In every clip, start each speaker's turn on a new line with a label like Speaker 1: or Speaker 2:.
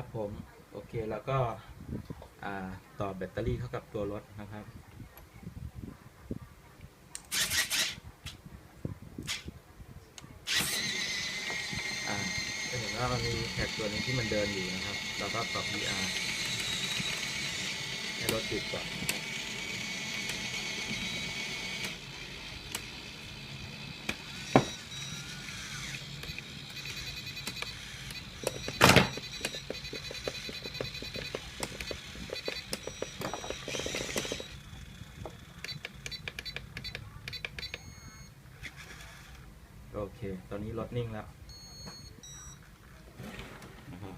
Speaker 1: ครับผมโอเคแล้วก็ต่อแบตเตอรี่เข้ากับตัวรถนะครับอ่าจะเห็นว่ามันมีแท็กตัวหนึงที่มันเดินอยู่นะครับ เราก็ปรับ VR ให้รถติดก่อน โอเค ตอนนี้รถนิ่งแล้วนะครับ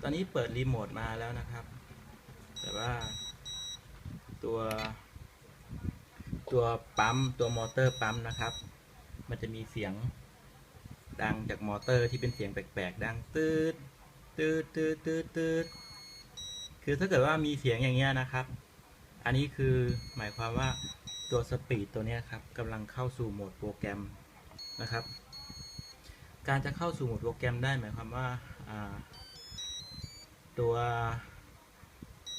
Speaker 1: ตอนนี้เปิดรีโมทมาแล้วนะครับ แต่ว่าตัว ตัวปั๊มตัวมอเตอร์ปั๊มนะครับ มันจะมีเสียงดังจากมอเตอร์ที่เป็นเสียงแปลกๆดังตืดตืดตืดตืดตืดคือถ้าเกิดว่ามีเสียงอย่างเงี้ยนะครับ อันนี้คือหมายความว่าตัวสปีดตัวเนี้ยครับกำลังเข้าสู่โหมดโปรแกรมนะครับ การจะเข้าสู่โหมดโปรแกรมได้หมายความว่าอ่าตัว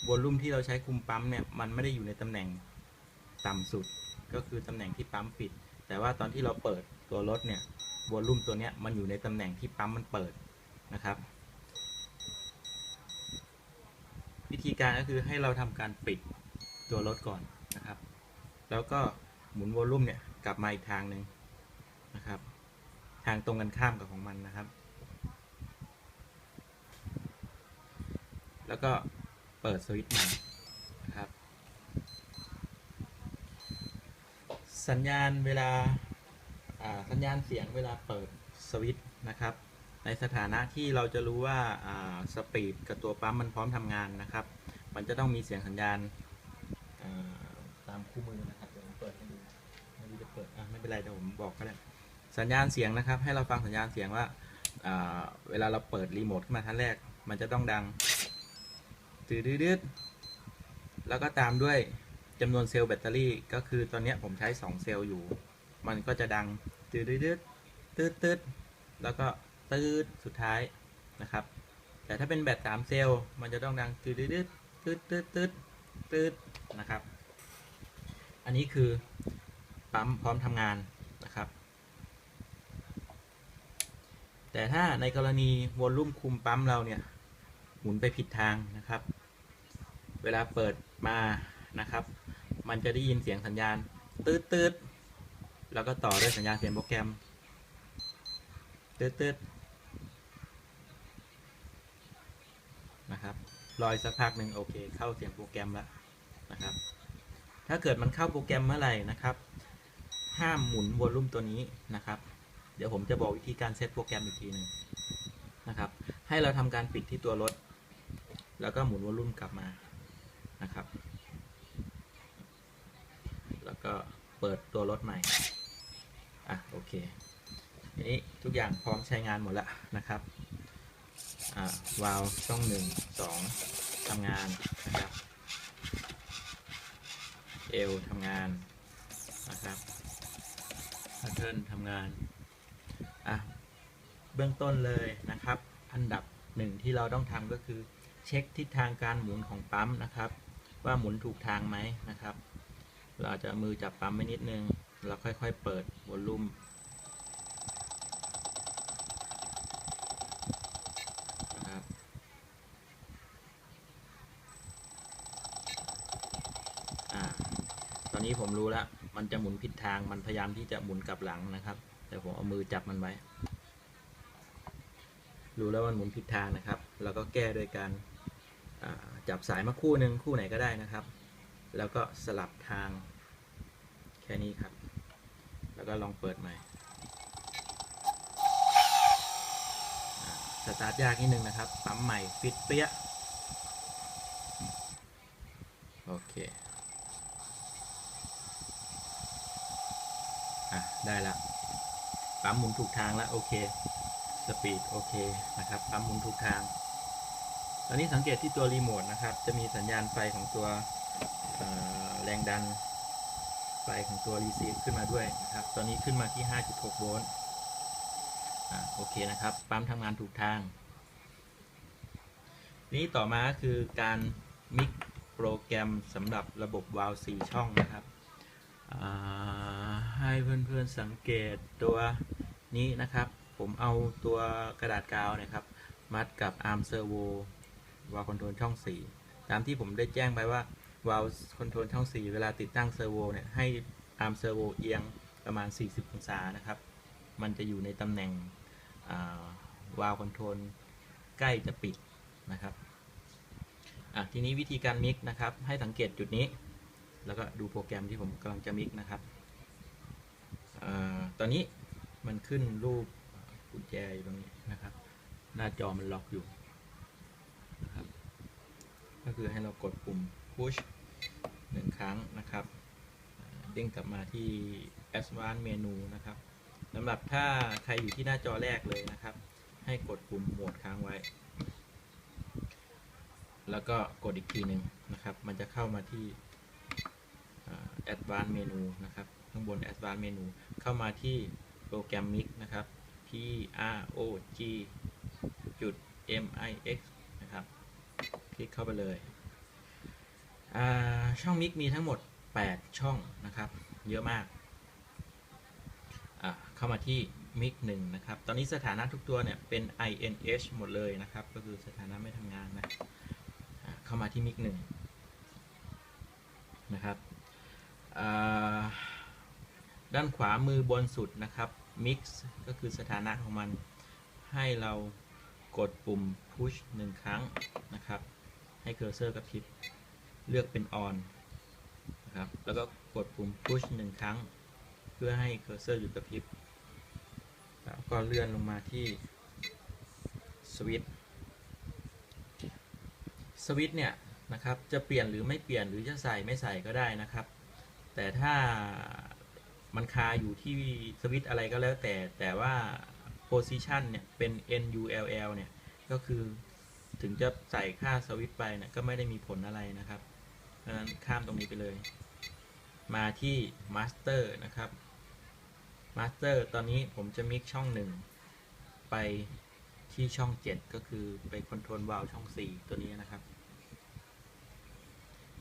Speaker 1: วอลลุ่มที่เราใช้คุมปั๊มเนี่ยมันไม่ได้อยู่ในตำแหน่งต่ำสุด ก็คือตำแหน่งที่ปั๊มปิด แต่ว่าตอนที่เราเปิดตัวรถเนี่ยวอลลุ่มตัวเนี้ยมันอยู่ในตำแหน่งที่ปั๊มมันเปิดนะครับ วิธีการก็คือให้เราทำการปิดตัวรถก่อนนะครับ แล้วก็หมุนวอลลุ่มเนี่ยกลับมาอีกทางหนึ่งนะครับ ทางตรงกันข้ามกับของมันนะครับ แล้วก็เปิดสวิตช์ใหม่นะครับ สัญญาณเวลาสัญญาณเสียงเวลาเปิดสวิตช์นะครับ ในสถานะที่เราจะรู้ว่าสปีดกับตัวปั๊มมันพร้อมทำงานนะครับ มันจะต้องมีเสียงสัญญาณตามคู่มือนะครับเดี๋ยวผมเปิดให้ดูไม่รู้จะเปิดอะไม่เป็นไรเดี๋ยวผมบอกก็ได้สัญญาณเสียงนะครับ ให้เราฟังสัญญาณเสียงว่าเวลาเราเปิดรีโมทขึ้นมาท่านแรก มันจะต้องดังตืดดๆแล้วก็ตามด้วย จำนวนเซลล์แบตเตอรี่ก็คือตอนนี้ผมใช้ 2 เซลล์อยู่ มันก็จะดังตืดตืดตืดตืดแล้วก็ตืดสุดท้ายนะครับ แต่ถ้าเป็นแบต3เซลล์มันจะต้องดังตืดตืดตืดตืดตืดตืดนะครับ อันนี้คือปั๊มพร้อมทำงานนะครับ แต่ถ้าในกรณีวอลลุ่มคุมปั๊มเราเนี่ยหมุนไปผิดทางนะครับ เวลาเปิดมา นะครับ มันจะได้ยินเสียงสัญญาณตืดตืดแล้วก็ต่อด้วยสัญญาณเสียงโปรแกรมตืดตืดนะครับรออีกสักพักหนึ่งโอเค เข้าเสียงโปรแกรมแล้วนะครับ ถ้าเกิดมันเข้าโปรแกรมเมื่อไหร่นะครับ ห้ามหมุนวอลลุ่มตัวนี้นะครับ เดี๋ยวผมจะบอกวิธีการเซตโปรแกรมอีกทีหนึ่งนะครับ ให้เราทำการปิดที่ตัวรถ แล้วก็หมุนวอลลุ่มกลับมานะครับ แล้วก็เปิดตัวรถใหม่ อะ โอเคทีนี้ทุกอย่างพร้อมใช้งานหมดแล้วนะครับ อ่าวาล์วช่องหนึ่งสองทำงานนะครับ เอวทำงานนะครับพัทเทิลทำงาน อะ เบื้องต้นเลยนะครับ อันดับหนึ่งที่เราต้องทำก็คือ เช็คทิศทางการหมุนของปั๊มนะครับ ว่าหมุนถูกทางไหมนะครับ เราจะมือจับปั๊มไว้นิดนึง แล้วค่อยๆเปิดวอลลุ่มนะครับ อ่า ตอนนี้ผมรู้แล้ว มันจะหมุนผิดทาง มันพยายามที่จะหมุนกลับหลังนะครับ แต่ผมเอามือจับมันไว้ รู้แล้วมันหมุนผิดทางนะครับ แล้วก็แก้โดยการจับสายมาคู่หนึ่งคู่ไหนก็ได้นะครับ แล้วก็สลับทางแค่นี้ครับ แล้วก็ลองเปิดใหม่สตาร์ทยากนิดนึงนะครับ ปั๊มใหม่ฟิตเปี้ยโอเคอะได้ละปั๊มหมุนถูกทางแล้วโอเคสปีดโอเคนะครับปั๊มหมุนทุกทาง ตอนนี้สังเกตที่ตัวรีโมทนะครับ จะมีสัญญาณไฟของตัว แรงดันไฟของตัวรีซีฟขึ้นมาด้วยนะครับ ตอนนี้ขึ้นมาที่ 5.6 โวลต์โอเคนะครับ ปั๊มทำงานถูกทาง นี้ต่อมาคือการมิกโปรแกรมสำหรับระบบวาล์ว4ช่องนะครับ ให้เพื่อนๆสังเกตตัวนี้นะครับ ผมเอาตัวกระดาษกาวนะครับ มัดกับอาร์มเซอร์โววาล์วคอนโทรลช่อง 4 ตามที่ผมได้แจ้งไปว่า วาล์วคอนโทรลช่อง 4 เวลาติดตั้งเซอร์โวเนี่ยให้อาร์มเซอร์โวเอียงประมาณ 40 องศานะครับ มันจะอยู่ในตำแหน่งวาล์วคอนโทรลใกล้จะปิดนะครับทีนี้วิธีการมิกนะครับ ให้สังเกตจุดนี้ แล้วก็ดูโปรแกรมที่ผมกำลังจะมิกนะครับอตอนนี้มันขึ้นรูปกุญแจอยู่ตรงนี้นะครับ หน้าจอมันล็อกอยู่นะครับก็คือให้เรากดปุ่ม push หนึ่งครั้งนะครับเด้งกลับมาที่ advanced menu นะครับสำหรับถ้าใครอยู่ที่หน้าจอแรกเลยนะครับ ให้กดปุ่มโหมดค้างไว้ แล้วก็กดอีกทีหนึ่งนะครับ มันจะเข้ามาที่อ่า advanced menu นะครับข้างบน advanced menu เข้ามาที่โปรแกรม mix นะครับ P R O G จุด M I X นะครับ คลิกเข้าไปเลย ช่องมิกมีทั้งหมด 8 ช่องนะครับ เยอะมาก เข้ามาที่มิกหนึ่งนะครับ ตอนนี้สถานะทุกตัวเนี่ยเป็น INH หมดเลยนะครับ ก็คือสถานะไม่ทำงานนะเข้ามาที่มิกหนึ่งนะครับด้านขวามือบนสุดนะครับ Mix ก็คือสถานะของมัน ให้เรากดปุ่ม push หนึ่งครั้งนะครับ ให้เคอร์เซอร์กระพริบ เลือกเป็น on นะครับ แล้วก็กดปุ่ม push หนึ่งครั้ง เพื่อให้เคอร์เซอร์หยุดกระพริบ แล้วก็เลื่อนลงมาที่สวิตช์สวิตช์เนี่ยนะครับ จะเปลี่ยนหรือไม่เปลี่ยนหรือจะใส่ไม่ใส่ก็ได้นะครับ แต่ถ้ามันคาอยู่ที่สวิตช์อะไรก็แล้วแต่ แต่ว่า position เนี่ยเป็น NULL เนี่ย ก็คือถึงจะใส่ค่าสวิตช์ไปเนี่ยก็ไม่ได้มีผลอะไรนะครับ พราะนั้นข้ามตรงนี้ไปเลย มาที่ Master นะครับ Master ตอนนี้ผมจะมิกช่องหนึ่งไปที่ช่อง 7 ก็คือไปคอนโทรลวาลช่อง 4 ตัวนี้นะครับ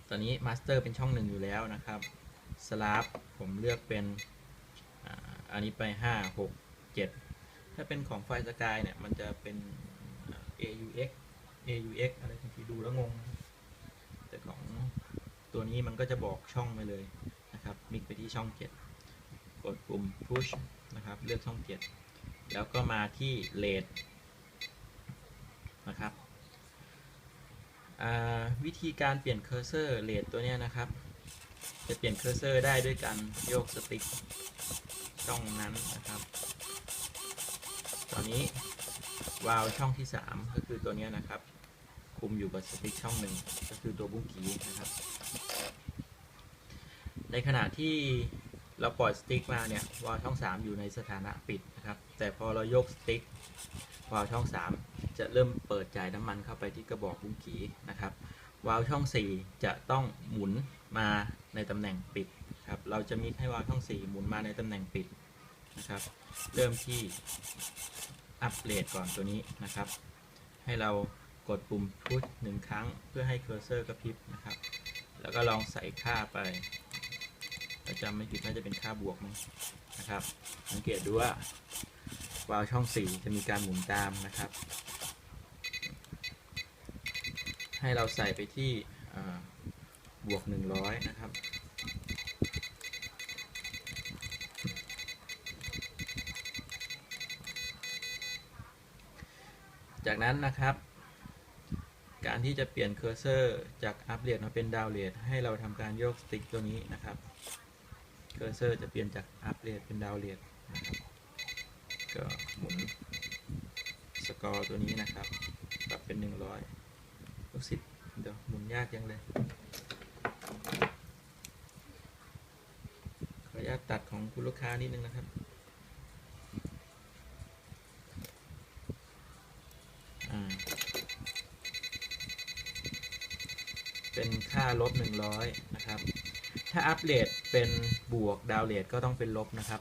Speaker 1: ตอนนี้ Master เป็นช่องหนึ่งอยู่แล้วนะครับ Slab ผมเลือกเป็นอันนี้ไป 5 6 7 ถ้าเป็นของไฟสกายเนี่ย มันจะเป็น AUX AUX อะไรบางทีดูแล้วงงนะครับแต่ของ ตัวนี้มันก็จะบอกช่องไปเลยนะครับมิกไปที่ช่อง 7 กดปุ่ม push นะครับ เลือกช่อง 7 แล้วก็มาที่ lead นะครับอ่าวิธีการเปลี่ยนเคอร์เซอร์เลดตัวนี้นะครับ จะเปลี่ยนเคอร์เซอร์ได้ด้วยการโยกสติ๊กช่องนั้นนะครับ ตอนนี้วาล์วช่องที่ 3 ก็คือตัวนี้นะครับ คุมอยู่กับสติ๊กช่องหนึ่งก็คือตัวบุ้งกีนะครับ ในขณะที่เราปล่อยสติ๊กมาเนี่ยวาล์วช่อง 3 อยู่ในสถานะปิดนะครับ แต่พอเรายกสติ๊กวาล์วช่อง 3 จะเริ่มเปิดจ่ายน้ำมันเข้าไปที่กระบอกบุ้งกีนะครับวาล์วช่อง 4 จะต้องหมุนมาในตำแหน่งปิดครับ เราจะมีให้วาล์วช่อง 4 หมุนมาในตำแหน่งปิดนะครับ เริ่มที่อัปเกรดก่อนตัวนี้นะครับ ให้เรากดปุ่มพุชหนึ่งครั้งเพื่อให้เคอร์เซอร์กระพริบนะครับ แล้วก็ลองใส่ค่าไป ถ้าจำไม่ผิดน่าจะเป็นค่าบวกมั้งนะครับ สังเกตดูว่าวาล์วช่อง 4 จะมีการหมุนตามนะครับ ให้เราใส่ไปที่บวก 100 นะครับจากนั้นนะครับ การที่จะเปลี่ยนเคอร์เซอร์จากอัปเดตมาเป็นดาวน์โหลดให้เราทำการโยกสติ๊กตัวนี้นะครับ เคอร์เซอร์จะเปลี่ยนจากอัพเรทเป็นดาวเรทนะครับก็หมุนสกอร์ตัวนี้นะครับ ปรับเป็น 100ลูกศิษย์เดี๋ยวหมุนยากยังเลยขออนุญาตตัดของคุณลูกค้านิดนึงนะครับเป็นค่าลบ 100 นะครับ ถ้าอัปเลทเป็นบวกดาวเลทก็ต้องเป็นลบนะครับ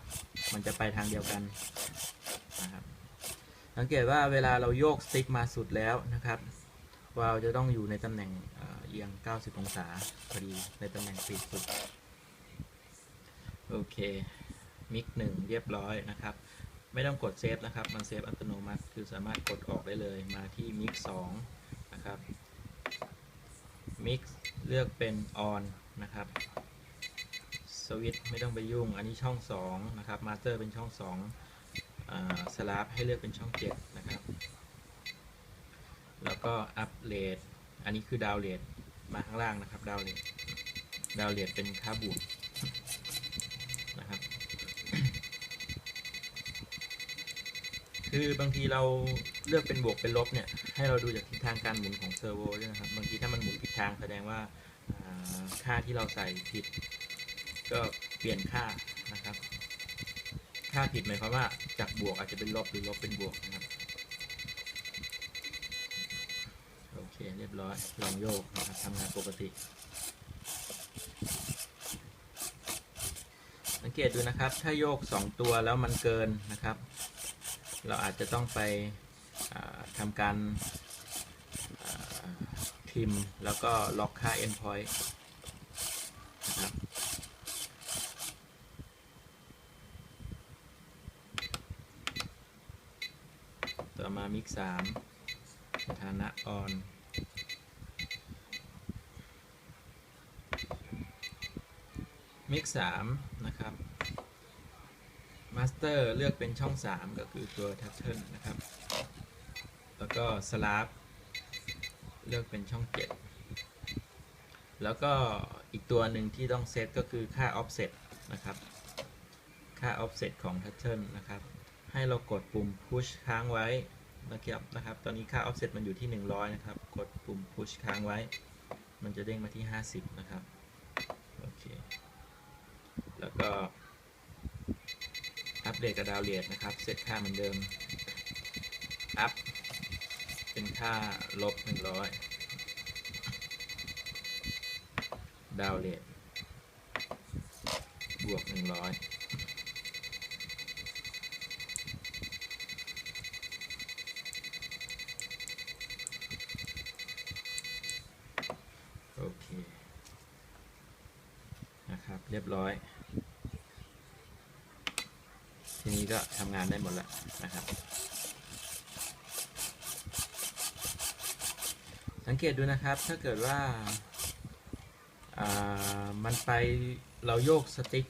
Speaker 1: มันจะไปทางเดียวกันนะครับสังเกตว่าเวลาเราโยกสติ๊กมาสุดแล้วนะครับวาล์วจะต้องอยู่ในตำแหน่งเอียง 90 องศาพอดีในตำแหน่งปิดสุด โอเค มิกหนึ่งเรียบร้อยนะครับ ไม่ต้องกดเซฟนะครับ มันเซฟอัตโนมัติ คือสามารถกดออกได้เลยมาที่มิกสองนะครับมิกเลือกเป็นออนนะครับ วิตไม่ต้องไปยุ่ง อันนี้ช่อง2นะครับมาสเตอร์เป็นช่อง2สลับให้เลือกเป็นช่อง7นะครับ แล้วก็อัปเลดอันนี้คือดาวเลดมาข้างล่างนะครับดาวเลดดาวเลดเป็นค่าบวกนะครับ คือบางทีเราเลือกเป็นบวกเป็นลบเนี่ย ให้เราดูจากทิศทางการหมุนของเซอร์โวด้วยนะครับ บางทีถ้ามันหมุนผิดทางแสดงว่าอ่าค่าที่เราใส่ผิด ก็เปลี่ยนค่านะครับ ค่าผิดหมายความว่าจากบวกอาจจะเป็นลบหรือลบเป็นบวกนะครับ โอเคเรียบร้อย ลองโยกนะครับทำงานปกติสังเกตดูนะครับ ถ้าโยก 2 ตัวแล้วมันเกินนะครับ เราอาจจะต้องไปทำการอ่าพิมพ์แล้วก็ล็อกค่า endpoint นะครับ ต่ อมามิกสามสถานะออนมิกสามนะครับมาสเตอร์เลือกเป็นช่อง 3 ก็คือตัว t ั t เทิลนะครับ แล้วก็สล a ปเลือกเป็นช่อง 7 แล้วก็อีกตัวหนึ่งที่ต้องเซตก็คือค่า offset นะครับ ค่า offset ของ t ั t เทิลนะครับ ให้เรากดปุ่ม push ค้างไว้ นะครับนะครับ ตอนนี้ค่า offset มันอยู่ที่ 100 นะครับ กดปุ่ม push ค้างไว้ มันจะเด้งมาที่ 50 นะครับ โอเค แล้วก็อัปเดตกับดาวเลียดนะครับ เซตค่าเหมือนเดิม อัพ เป็นค่าลบ 100 ดาวเลียดบวก 100 เรียบร้อย ทีนี้ก็ทำงานได้หมดแล้วนะครับ สังเกตดูนะครับ ถ้าเกิดว่าามันไปเราโยกสติ๊ก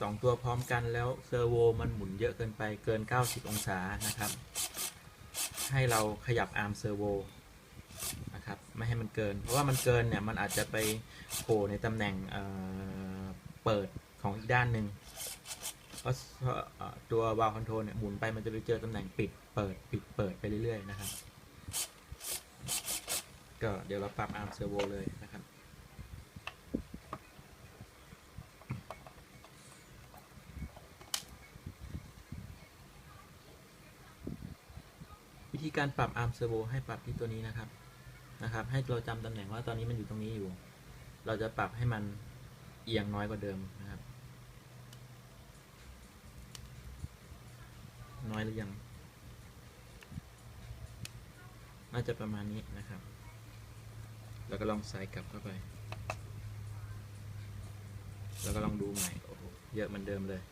Speaker 1: สองตัวพร้อมกันแล้วเซอร์โวมันหมุนเยอะเกินไปเกิน 90 องศานะครับ ให้เราขยับอาร์มเซอร์โวนะครับ ไม่ให้มันเกิน เพราะว่ามันเกินเนี่ย มันอาจจะไปโผล่ในตำแหน่ง เปิดของอีกด้านหนึ่งเพราะตัววาล์วคอนโทรลเนี่ยหมุนไปมันจะไปเจอตำแหน่งปิดเปิดปิดเปิดไปเรื่อยๆนะครับ ก็เดี๋ยวเราปรับอาร์มเซอร์โวเลยนะครับวิธีการปรับอาร์มเซอร์โวให้ปรับที่ตัวนี้นะครับนะครับ ให้เราจำตำแหน่งว่าตอนนี้มันอยู่ตรงนี้อยู่ เราจะปรับให้มัน เอียงน้อยกว่าเดิมนะครับ น้อยหรือยัง น่าจะประมาณนี้นะครับ แล้วก็ลองใส่กลับเข้าไป แล้วก็ลองดูใหม่โอ้โหเยอะเหมือนเดิมเลย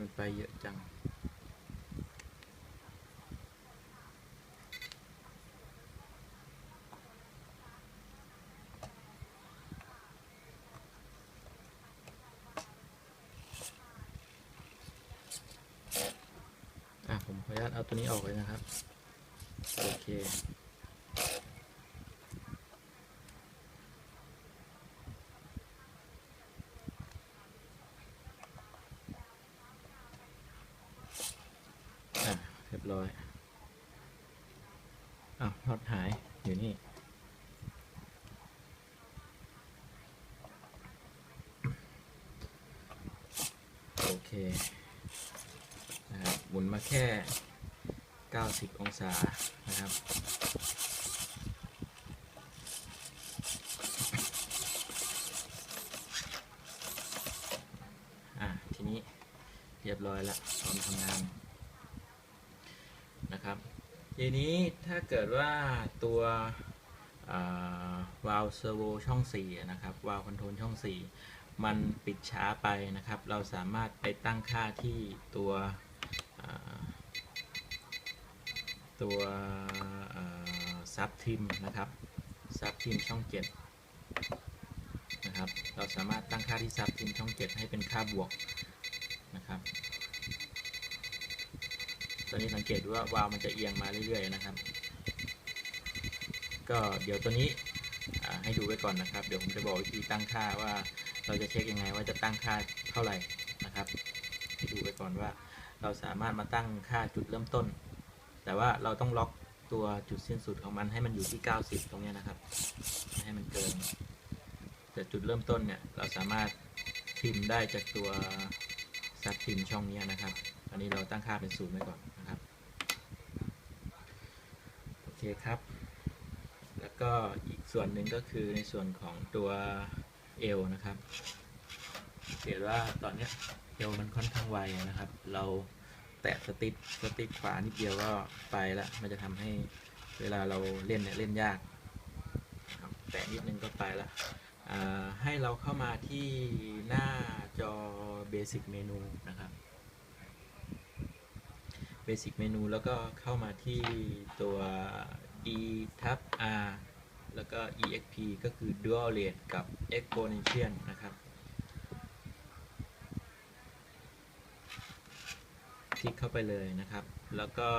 Speaker 1: มันไปเยอะจัง อะ ผมขออนุญาตเอาตัวนี้ออกเลยนะครับ โอเค ร้อยอ้าวน็อตหายอยู่นี่โอเคนะครับหมุนมาแค่ 90 องศานะครับ อะ ทีนี้เรียบร้อยแล้วพร้อมทำงาน ทีนี้ถ้าเกิดว่าตัววาล์วเซอร์โวช่อง 4 นะครับ วาล์วคอนโทรลช่อง 4 มันปิดช้าไปนะครับ เราสามารถไปตั้งค่าที่ตัวตัวซับทิมนะครับซับทิมช่อง 7 นะครับ เราสามารถตั้งค่าที่ซับทิมช่อง 7 ให้เป็นค่าบวกนะครับ ตอนนี้สังเกตดูว่าวาล์วมันจะเอียงมาเรื่อยๆนะครับ ก็เดี๋ยวตัวนี้ให้ดูไว้ก่อนนะครับ เดี๋ยวผมจะบอกวิธีตั้งค่าว่าเราจะเช็คยังไงว่าจะตั้งค่าเท่าไหร่นะครับให้ดูไว้ก่อนว่า เราสามารถมาตั้งค่าจุดเริ่มต้น แต่ว่าเราต้องล็อกตัวจุดสิ้นสุดของมันให้มันอยู่ที่ 90 ตรงนี้นะครับไม่ให้มันเกิน แต่จุดเริ่มต้นเนี่ยเราสามารถทิมได้จากตัวซับทิมช่องนี้นะครับ อันนี้เราตั้งค่าเป็นศูนย์ไว้ก่อนนะครับ โอ เคครับ แล้วก็อีกส่วนหนึ่งก็คือในส่วนของตัวเอวนะครับเห็นว่าตอนนี้เอวมันค่อนข้างไวนะครับ เราแตะสติปสติปขวานิดเดียวก็ไปแล้วมันจะทำให้เวลาเราเล่นเนี่ยเล่นยากครับแตะนิดนึงก็ไปแล้วให้เราเข้ามาที่หน้าจอ Basic Menu นะครับ Basic Menu แล้วก็เข้ามาที่ตัว e tab r แล้วก็ exp ก็คือ dual rate กับ exponential นะครับ คลิกเข้าไปเลยนะครับ แล้วก็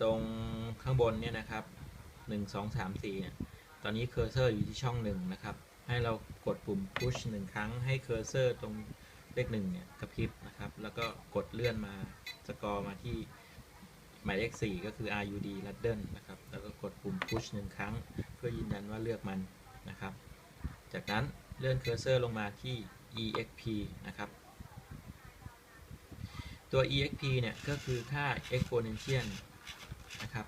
Speaker 1: ตรงข้างบนเนี่ยนะครับ 1 2 3 4เนี่ยตอนนี้เคอร์เซอร์อยู่ที่ช่อง 1 นะครับ ให้เรากดปุ่ม push 1 ครั้งให้เคอร์เซอร์ตรง เลข1เนี่ยกระพริบนะครับ แล้วก็กดเลื่อนมาสกอร์มาที่หมายเลข 4 ก็คือ RUD r u d d e n นะครับ แล้วก็กดปุ่ม push 1ครั้ง เพื่อยืนยันว่าเลือกมันนะครับ จากนั้นเลื่อนเคอร์เซอร์ลงมาที่ exp นะครับ ตัว exp เนี่ยก็คือค่า exponential นะครับ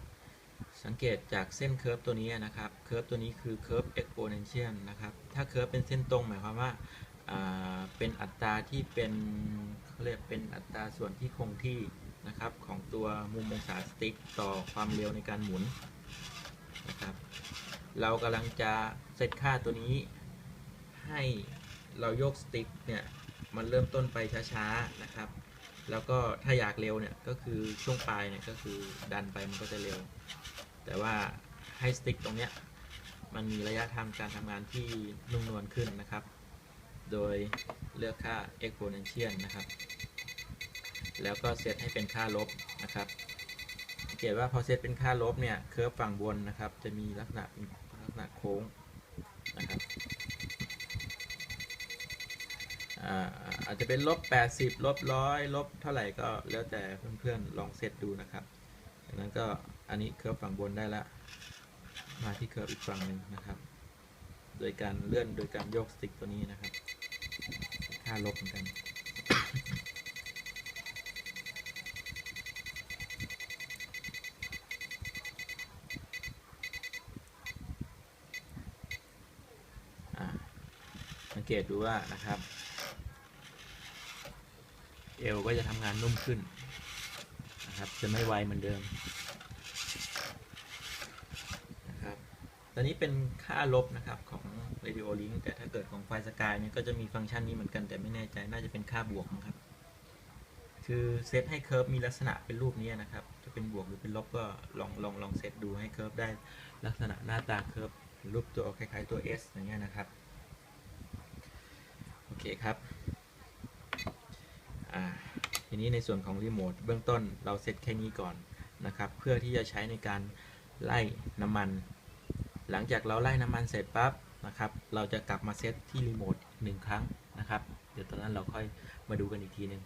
Speaker 1: สังเกตจากเส้นเคอร์ฟตัวนี้นะครับ เคอร์ฟตัวนี้คือเคอร์ฟ exponential นะครับ ถ้าเคอร์ฟเป็นเส้นตรงหมายความว่า เป็นอัตราที่เป็นเขาเรียกเป็นอัตราส่วนที่คงที่นะครับของตัวมุมองศาสติ๊กต่อความเร็วในการหมุนนะครับเรากำลังจะเซตค่าตัวนี้ ให้เราโยกสติ๊กเนี่ยมันเริ่มต้นไปช้าๆนะครับ แล้วก็ถ้าอยากเร็วเนี่ยก็คือช่วงปลายเนี่ยก็คือดันไปมันก็จะเร็ว แต่ว่าให้สติ๊กตรงเนี้ยมันมีระยะทางการทำงานที่นุ่มนวลขึ้นนะครับ โดยเลือกค่า exponential นะครับ แล้วก็เซตให้เป็นค่าลบนะครับสังเกตว่าพอเซตเป็นค่าลบเนี่ยเคอร์ฟฝั่งบนนะครับ จะมีลักษณะลักษณะโค้งนะครับอาอาจจะเป็นลบ 80 ลบร้อยลบเท่าไหร่ก็แล้วแต่เพื่อนๆลองเซตดูนะครับดังนั้นก็อันนี้เคอร์ฟฝั่งบนได้แล้วมาที่เคอร์ฟอีกฝั่งหนึ่งนะครับ โดยการเลื่อนโดยการโยกสติ๊กตัวนี้นะครับ ค่าลบเหมือนกันอ่าสังเกตดูว่านะครับ เอวก็จะทำงานนุ่มขึ้นนะครับ จะไม่ไวเหมือนเดิมนะครับ ตอนนี้เป็นค่าลบนะครับของ Radio Link แต่ถ้าเกิดของไฟสกายเนี่ยก็จะมีฟังก์ชันนี้เหมือนกันแต่ไม่แน่ใจน่าจะเป็นค่าบวกนะครับ คือเซตให้เคิร์ฟมีลักษณะเป็นรูปนี้นะครับ จะเป็นบวกหรือเป็นลบก็ลองลองลองเซตดูให้เคิร์ฟได้ลักษณะหน้าตาเคิร์ฟรูปตัวคล้ายๆตัว S อย่างเงี้ยนะครับ โอเคครับอ่าทีนี้ในส่วนของรีโมทเบื้องต้นเราเซตแค่นี้ก่อนนะครับ เพื่อที่จะใช้ในการไล่น้ำมัน หลังจากเราไล่น้ำมันเสร็จปั๊บนะครับ เราจะกลับมาเซตที่รีโมทหนึ่งครั้งนะครับ เดี๋ยวตอนนั้นเราค่อยมาดูกันอีกทีหนึ่ง